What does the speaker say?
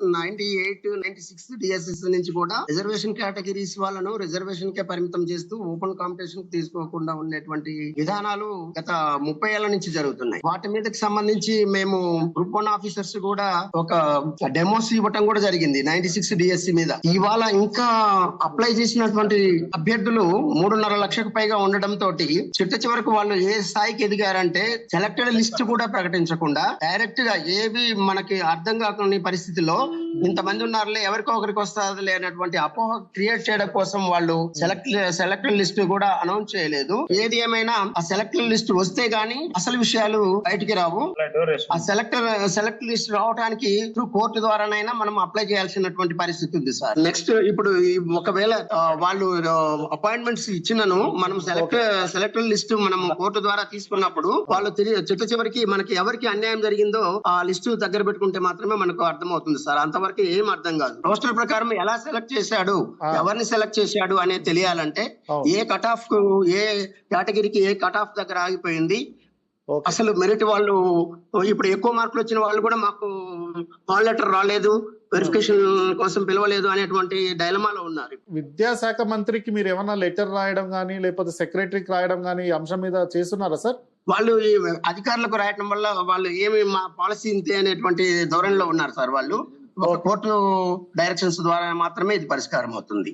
Ninety eight ninety six DSS నుంచి కూడా reservation categories వాళ్ళను రిజర్వేషన్ కే పరిమితం చేస్తూ ఓపెన్ కాంపిటీషన్ తీసుకోకుండా ఉండేటువంటి విధానాలు గత ముప్పై ఏళ్ళ నుంచి జరుగుతున్నాయి. వాటి మీదకి సంబంధించి మేము గ్రూప్ వన్ ఆఫీసర్స్ కూడా ఒక డెమోస్ ఇవ్వటం కూడా జరిగింది నైన్టీ సిక్స్ డిఎస్సి మీద. ఇవాళ ఇంకా అప్లై చేసినటువంటి అభ్యర్థులు మూడున్నర లక్షకు పైగా ఉండడం తోటి చిట్ట చివరకు వాళ్ళు ఏ స్థాయికి ఎదిగారంటే సెలెక్టెడ్ లిస్ట్ కూడా ప్రకటించకుండా డైరెక్ట్గా ఏవి మనకి అర్థం కాకుండా పరిస్థితిలో ఇంతమంది ఉన్నారులే ఎవరికో ఒకరికి వస్తుంది అనేటువంటి అపోహ క్రియేట్ చేయడం కోసం వాళ్ళు సెలెక్ట్ సెలెక్టెడ్ లిస్ట్ కూడా అనౌన్స్ చేయలేదు. ఏది ఏమైనా ఆ సెలెక్టెడ్ లిస్ట్ వస్తే గానీ అసలు విషయాలు బయటికి రావు. ఆ సెలెక్టర్ సెలెక్ట్ లిస్ట్ రావడానికి త్రూ కోర్టు ద్వారానైనా మనం అప్లై చేయాల్సినటువంటి పరిస్థితి ఉంది సార్. నెక్స్ట్ ఇప్పుడు ఒకవేళ వాళ్ళు అపాయింట్మెంట్స్ ఇచ్చినను మనం సెలెక్ట్ సెలెక్టర్ లిస్ట్ మనం కోర్టు ద్వారా తీసుకున్నప్పుడు వాళ్ళు చిట్ట చివరికి మనకి ఎవరికి అన్యాయం జరిగిందో ఆ లిస్ట్ దగ్గర పెట్టుకుంటే మాత్రమే మనకు అర్థమవుతుంది సార్. అంతవరకు ఏం అర్థం కాదు. రోస్టర్ ప్రకారం ఎలా సెలెక్ట్ చేశాడు. ఎవరిని సెలెక్ట్ చేశాడు అనేది తెలియాలంటే. ఏ కట్ ఆఫ్ ఏ కేటగిరీకి ఏ కట్ ఆఫ్ దగ్గర ఆగిపోయింది? అసలు మెరిట్ వాళ్ళు ఇప్పుడు ఎక్కువ మార్కులు వచ్చిన వాళ్ళు కూడా మాకు కాల్ లెటర్ రాలేదు వెరిఫికేషన్ కోసం పిలవలేదు అనేటువంటి డైలమాలో ఉన్నారు విద్యాశాఖ మంత్రికి మీరు ఏమన్నా లెటర్ రాయడం కానీ లేకపోతే సెక్రటరీకి రాయడం కానీ ఈ అంశం మీద చేస్తున్నారా సార్? వాళ్ళు అధికారులకు రాయటం వల్ల వాళ్ళు ఏమి మా పాలసీ ఇంతే అనేటువంటి ధోరణిలో ఉన్నారు సార్ వాళ్ళు. ఒక కోర్టు డైరెక్షన్స్ ద్వారా మాత్రమే ఇది పరిష్కారం అవుతుంది